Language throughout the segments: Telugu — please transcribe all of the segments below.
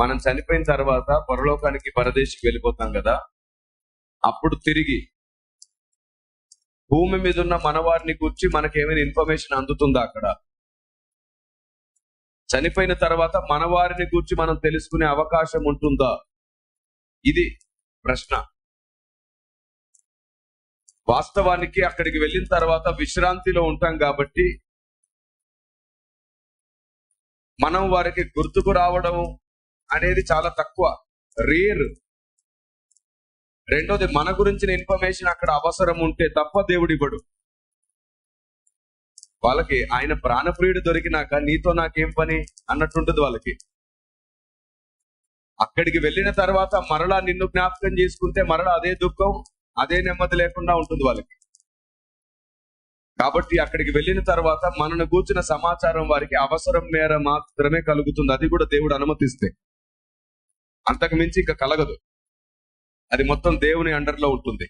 మనం చనిపోయిన తర్వాత పరలోకానికి పరదేశికి వెళ్ళిపోతాం కదా? అప్పుడు తిరిగి భూమి మీద ఉన్న మనవారిని గురించి మనకేమైనా ఇన్ఫర్మేషన్ అందుతుందా అక్కడ? చనిపోయిన తర్వాత మనవారిని గురించి మనం తెలుసుకునే అవకాశం ఉంటుందా? ఇది ప్రశ్న. వాస్తవానికి అక్కడికి వెళ్ళిన తర్వాత విశ్రాంతిలో ఉంటాం కాబట్టి మనం వారికి గుర్తుకు రావడం అనేది చాలా తక్కువ. రేర్ రెండోది మన గురించిన ఇన్ఫర్మేషన్ అక్కడ అవసరం ఉంటే తప్ప దేవుడు ఇవ్వడు. వాళ్ళకి ఆయన ప్రాణప్రియుడు దొరికినాక నీతో నాకేం పని అన్నట్టుంటుంది వాళ్ళకి. అక్కడికి వెళ్ళిన తర్వాత మరలా నిన్ను జ్ఞాపకం చేసుకుంటే మరలా అదే దుఃఖం అదే నెమ్మది లేకుండా ఉంటుంది వాళ్ళకి. కాబట్టి అక్కడికి వెళ్ళిన తర్వాత మనను కూర్చున్న సమాచారం వారికి అవసరం మేర మాత్రమే కలుగుతుంది. అది కూడా దేవుడు అనుమతిస్తే. అంతకు మించి ఇంకా కలగదు. అది మొత్తం దేవుని అండర్లో ఉంటుంది.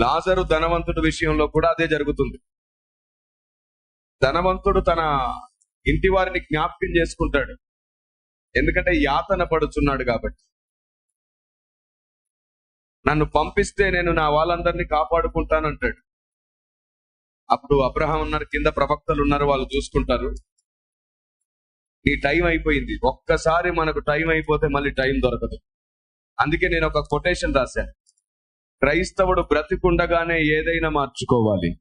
లాజరు ధనవంతుడి విషయంలో కూడా అదే జరుగుతుంది. ధనవంతుడు తన ఇంటి వారిని జ్ఞాపకం చేసుకుంటాడు. ఎందుకంటే యాతన పడుచున్నాడు కాబట్టి. నన్ను పంపిస్తే నేను నా వాళ్ళందరినీ కాపాడుకుంటానంటాడు. అప్పుడు అబ్రహం ఉన్నారు కింద ప్రవక్తలు ఉన్నారు వాళ్ళు చూసుకుంటారు. నీ టైం అయిపోయింది. ఒక్కసారి మనకు టైం అయిపోతే మళ్ళీ టైం దొరకదు. అందుకే నేను ఒక కొటేషన్ రాశాను క్రైస్తవుడు బ్రతికుండగానే ఏదైనా మార్చుకోవాలి.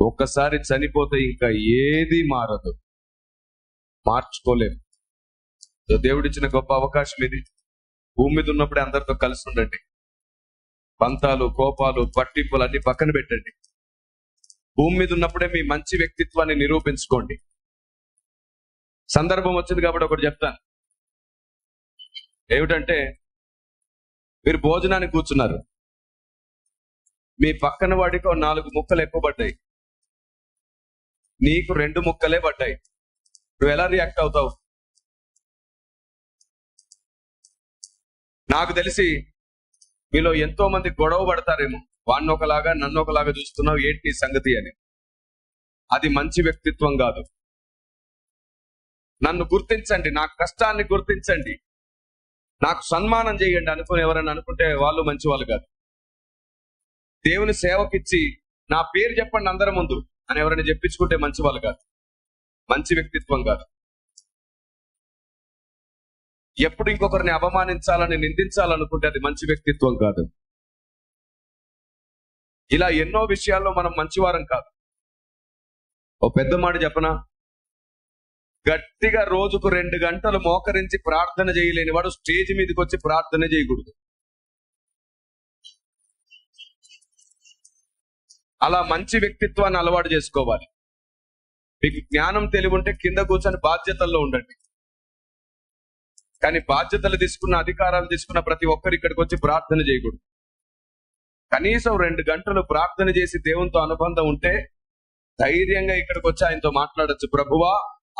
ఒక్కసారి చనిపోతే ఇంకా ఏది మారదు. మార్చుకోలేము. దేవుడిచ్చిన గొప్ప అవకాశం ఇది. భూమి మీద ఉన్నప్పుడే అందరితో కలిసి ఉండండి. పంతాలు కోపాలు పట్టింపులు అన్ని పక్కన పెట్టండి. భూమి మీద ఉన్నప్పుడే మీ మంచి వ్యక్తిత్వాన్ని నిరూపించుకోండి. సందర్భం వచ్చింది కాబట్టి ఒకటి చెప్తాను. ఏమిటంటే మీరు భోజనానికి కూర్చున్నారు. మీ పక్కన వాడికి నాలుగు ముక్కలు ఎక్కువ పడ్డాయి. నీకు రెండు ముక్కలే పడ్డాయి. నువ్వు ఎలా రియాక్ట్ అవుతావు? నాకు తెలిసి మీలో ఎంతో మంది గొడవ పడతారేమో. వాడిని ఒకలాగా నన్ను ఒకలాగా చూస్తున్నావు ఏంటి సంగతి అని. అది మంచి వ్యక్తిత్వం కాదు. నన్ను గుర్తించండి నా కష్టాన్ని గుర్తించండి. నాకు సన్మానం చేయండి అనుకుని ఎవరైనా అనుకుంటే వాళ్ళు మంచి వాళ్ళు కాదు. దేవుని సేవకిచ్చి నా పేరు చెప్పండి అందరి ముందు అని ఎవరైనా చెప్పించుకుంటే మంచి వాళ్ళు కాదు. మంచి వ్యక్తిత్వం కాదు. ఎప్పుడు ఇంకొకరిని అవమానించాలని నిందించాలనుకుంటే అది మంచి వ్యక్తిత్వం కాదు. ఇలా ఎన్నో విషయాల్లో మనం మంచివారం కాదు. ఓ పెద్ద మాట చెప్పనా? గట్టిగా రోజుకు రెండు గంటలు మోకరించి ప్రార్థన చేయలేని వాడు స్టేజ్ మీదకి వచ్చి ప్రార్థన చేయకూడదు. అలా మంచి వ్యక్తిత్వాన్ని అలవాటు చేసుకోవాలి. మీకు జ్ఞానం తెలివి ఉంటే కింద కూర్చొని బాధ్యతల్లో ఉండండి. కానీ బాధ్యతలు తీసుకున్న అధికారాలు తీసుకున్న ప్రతి ఒక్కరు ఇక్కడికి వచ్చి ప్రార్థన చేయకూడదు. కనీసం రెండు గంటలు ప్రార్థన చేసి దేవునితో అనుబంధం ఉంటే ధైర్యంగా ఇక్కడికి వచ్చి ఆయనతో మాట్లాడొచ్చు. ప్రభువా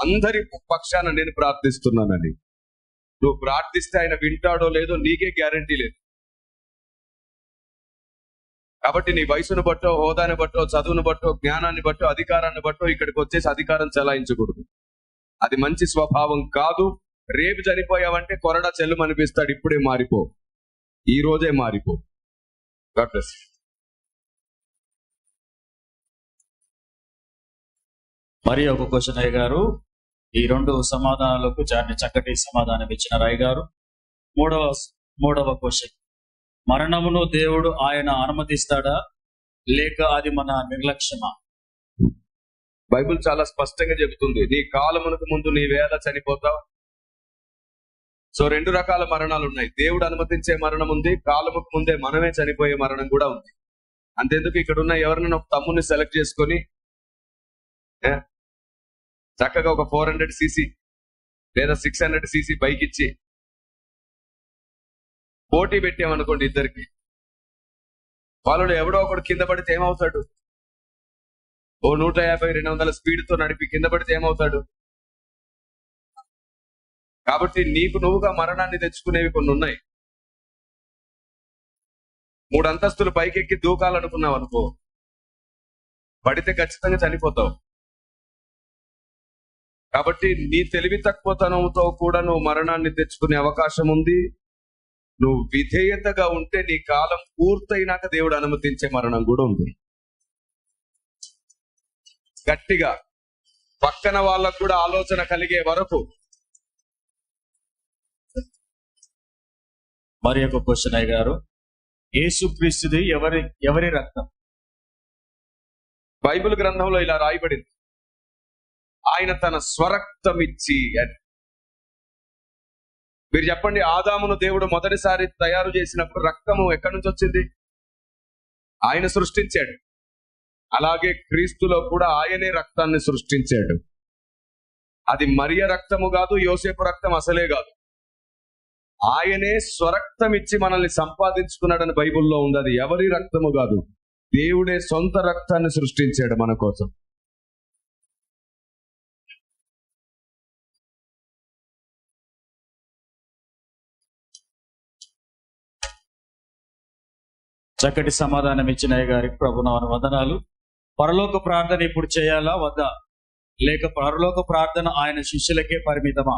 అందరి పక్షాన నేను ప్రార్థిస్తున్నానని. నువ్వు ప్రార్థిస్తే ఆయన వింటాడో లేదో నీకే గ్యారంటీ లేదు. కాబట్టి నీ వయసును బట్టో హోదాని బట్టో చదువును బట్టో జ్ఞానాన్ని బట్టో అధికారాన్ని బట్టో ఇక్కడికి వచ్చేసి అధికారం చెలాయించకూడదు. అది మంచి స్వభావం కాదు. రేపు చనిపోయావంటే కొరడా చెల్లు అనిపిస్తాడు. ఇప్పుడే మారిపో. ఈ రోజే మారిపో. గాడ్ బ్లెస్ మరి ఒక క్వశ్చన్ అయ్య గారు. ఈ రెండు సమాధానాలకు చాటి చక్కటి సమాధానం ఇచ్చిన రాయ్ గారు మూడవ మూడవ క్వశ్చన్ మరణమును దేవుడు ఆయన అనుమతిస్తాడా? లేక అది మన నిర్లక్ష్యమా? బైబిల్ చాలా స్పష్టంగా చెబుతుంది. నీ కాలమునకు ముందు నీ వేళ చనిపోతావు. సో రెండు రకాల మరణాలు ఉన్నాయి దేవుడు అనుమతించే మరణం ఉంది కాలముకు ముందే మనమే చనిపోయే మరణం కూడా ఉంది. అంతెందుకు ఇక్కడ ఉన్న ఎవరినైనా ఒక తమ్ముని సెలెక్ట్ చేసుకొని చక్కగా ఒక ఫోర్ హండ్రెడ్ సీసీ లేదా సిక్స్ హండ్రెడ్ సీసీ బైక్ ఇచ్చి పోటీ పెట్టామనుకోండి ఇద్దరికి. వాళ్ళు ఎవడో ఒకడు కింద పడితే ఏమవుతాడు? ఓ నూట యాభై రెండు వందల స్పీడ్తో నడిపి కింద పడితే ఏమవుతాడు? కాబట్టి నీకు నువ్వుగా మరణాన్ని తెచ్చుకునేవి కొన్ని ఉన్నాయి. మూడు అంతస్తులు పైకెక్కి దూకాలనుకున్నావు అనుకో పడితే ఖచ్చితంగా చనిపోతావు. కాబట్టి నీ తెలివి తక్కువతనంతో కూడా నువ్వు మరణాన్ని తెచ్చుకునే అవకాశం ఉంది. నువ్వు విధేయతగా ఉంటే నీ కాలం పూర్తయినాక దేవుడు అనుమతించే మరణం కూడా ఉంది. గట్టిగా పక్కన వాళ్ళకు కూడా ఆలోచన కలిగే వరకు మరి ఒక క్వశ్చన్ అయ్య గారు. యేసుక్రీస్తుది ఎవరి ఎవరి రక్తం? బైబిల్ గ్రంథంలో ఇలా రాయబడింది. ఆయన తన స్వరక్తం ఇచ్చి అని. మీరు చెప్పండి ఆదామును దేవుడు మొదటిసారి తయారు చేసినప్పుడు రక్తము ఎక్కడి నుంచి వచ్చింది? ఆయన సృష్టించాడు. అలాగే క్రీస్తులో కూడా ఆయనే రక్తాన్ని సృష్టించాడు. అది మరియ రక్తము కాదు యోసేపు రక్తం అసలే కాదు. ఆయనే స్వరక్తం ఇచ్చి మనల్ని సంపాదించుకున్నాడని బైబిల్లో ఉంది. అది ఎవరి రక్తము కాదు దేవుడే సొంత రక్తాన్ని సృష్టించాడు మన కోసం. చక్కటి సమాధానం ఇచ్చిన అయ్య గారికి ప్రభునామన వందనాలు. పరలోక ప్రార్థన ఇప్పుడు చేయాలా? వద్దా? లేక పరలోక ప్రార్థన ఆయన శిష్యులకే పరిమితమా?